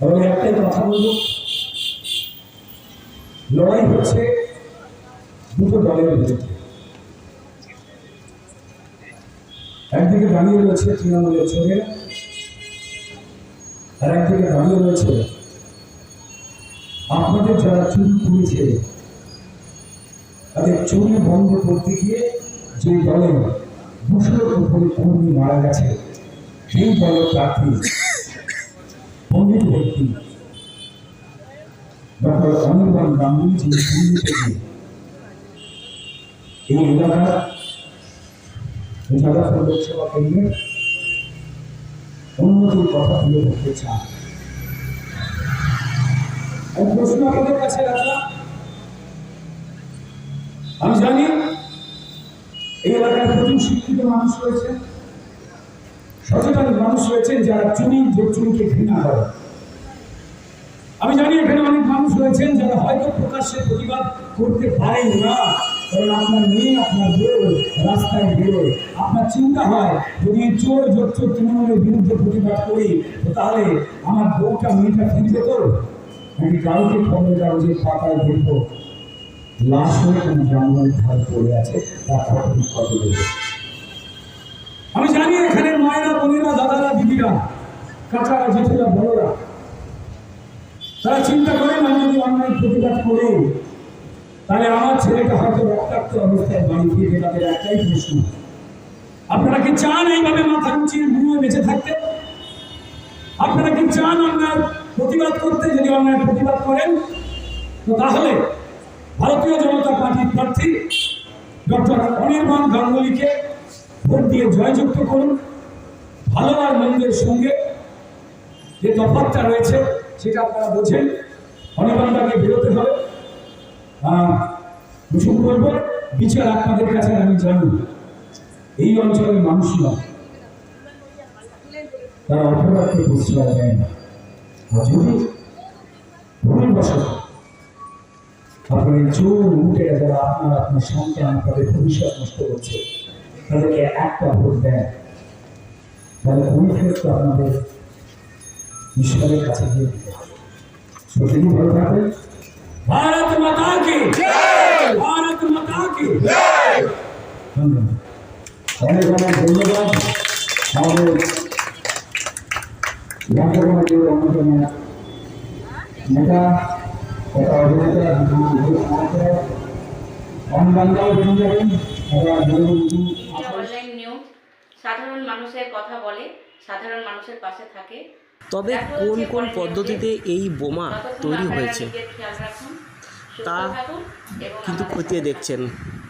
এবং একটাই কথা বলব লড়াই হচ্ছে দুটো দলের একদিকে দাঁড়িয়ে রয়েছে তৃণমূলের ছেলেরা আর একদিকে দাঁড়িয়ে রয়েছে আপনাদের যারা চুরি করেছে তাদের চুরি বন্ধ করতে গিয়ে যে দলে আমি আমি জানি এই এলাকায় প্রচুর শিক্ষিত মানুষ রয়েছে সচেতন মানুষ রয়েছেন যারা চুরি যে চুরিকে ঘৃণা করে। আমি জানি এখানে অনেক মানুষ রয়েছেন যারা হয়তো প্রকাশ্যে প্রতিবাদ করতে পারেন না, কারণ আপনার মেয়ে, আপনার বউ রাস্তায় বেরোয়। আপনার চিন্তা হয়, যদি চোর জোচ্চোর তৃণমূলের বিরুদ্ধে প্রতিবাদ করি তাহলে আমার বউটা মেয়েটা ফিরবে তো নাকি কাউকে খবর কাগজের পাতায় দেখব লাশ হয়ে কোনো জঙ্গলের ধারে পড়ে আছে, তার কত কত দেবে? মায়েরা বোনেরা দাদারা, দিদিরা, কাকারা জেঠুরা, বড়রা, তারা চিন্তা করেন আমি যদি অন্যায় প্রতিবাদ করে তাহলে আমার ছেলেটা হয়তো রক্তাক্ত অবস্থায় বাড়ি ফিরে তাদের একটাই প্রশ্ন। আপনারা কি চান এইভাবে মাথা উঁচিয়ে ঘুমিয়ে বেঁচে থাকতে? আপনারা কি চান অন্যায় প্রতিবাদ করতে? যদি অন্যায় প্রতিবাদ করেন, তো তাহলে ভারতীয় জনতা পার্টির প্রার্থী ডক্টর অনির্বাণ গাঙ্গুলিকে ভোট দিয়ে জয়যুক্ত করুন। ভালো আর মন্দের সঙ্গে যে তফাৎটা রয়েছে, সেটা আপনারা বোঝেন। অনির্বাণটাকে বেরোতে হবে। কিছু বলব? বিচার আপনাদের কাছে আমি জানি এই অঞ্চলের মানুষরা তারা অপরাধকে প্রশ্রয় দেয় না। যদি ভুলবশত আপনার এই চোর উঠে যারা আপনার আপনার সন্তান, তাদের ভবিষ্যৎ নষ্ট করছে, তাদেরকে একটা ভোট দেন। তাহলে ওই ক্ষেত্রে আপনাদের ঈশ্বরের কাছে গিয়ে দিতে হবে সত্যি ভালো থাকবেন ভারত মাতা কি ভারত মাতা কি ধন্যবাদ অনেক অনেক ধন্যবাদ আমাদের রাজ্যসভাটির অন্যতম নেতা তথা অভিনেতা অনবাংলাও বেরিয়ে যাবেন তথা জনবন্ধু অনলাইন নিউজ সাধারণ মানুষের কথা বলে সাধারণ মানুষের পাশে থাকে। তবে কোন কোন পদ্ধতিতে এই বোমা তৈরি হয়েছে? তা কিন্তু খতিয়ে দেখছেন।